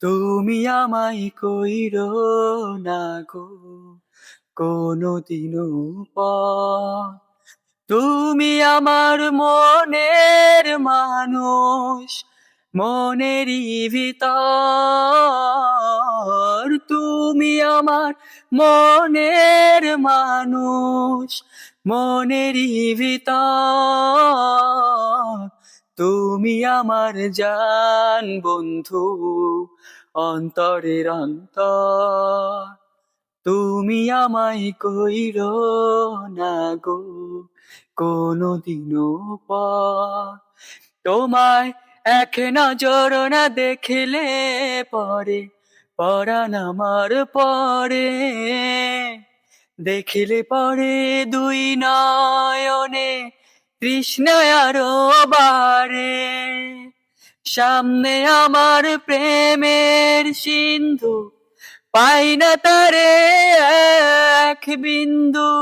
তুমি আমায় কইর না গো কোনো দিনও পর তুমি আমার মনের মানুষ, মনেরই ভিতর। তুমি আমার মনের মানুষ, মনেরই ভিতর। তুমি আমার জান বন্ধু, অন্তরের অন্তর। তুমি আমায় কইর না গো কোনো পর। তোমায় এক নজর না দেখলে পরে, পরাণ আমার পরে। দেখিলে পরে দুই নয়নে কৃষ্ণ আরও বারে, সামনে আমার প্রেমের সিন্ধু, পাই না তারে এক বিন্দু,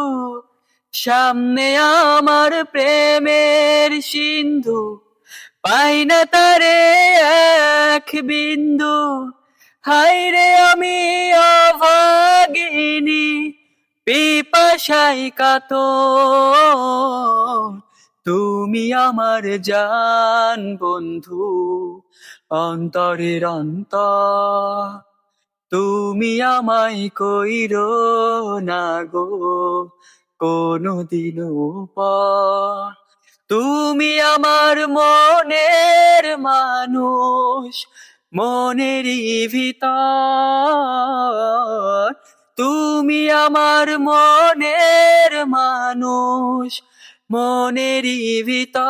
সামনে আমার প্রেমের সিন্ধু, পাই না তারে এক বিন্দু হাই রে আমি অভাগিনী পিপাসাই কাত তুমি আমার জান, বন্ধু, অন্তরের অন্ত তুমি আমায় কইর না গো কোনো দিনও পর। তুমি আমার মনের মানুষ, মনেরই ভিতর। তুমি আমার মনের মানুষ মনেরই ভিতর।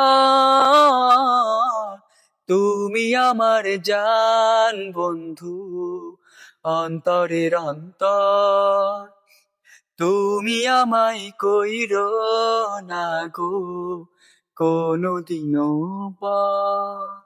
তুমি আমার জান বন্ধু, অন্তরের অন্তর। তুমি আমায় কইর না গো কোনো দিনও পর।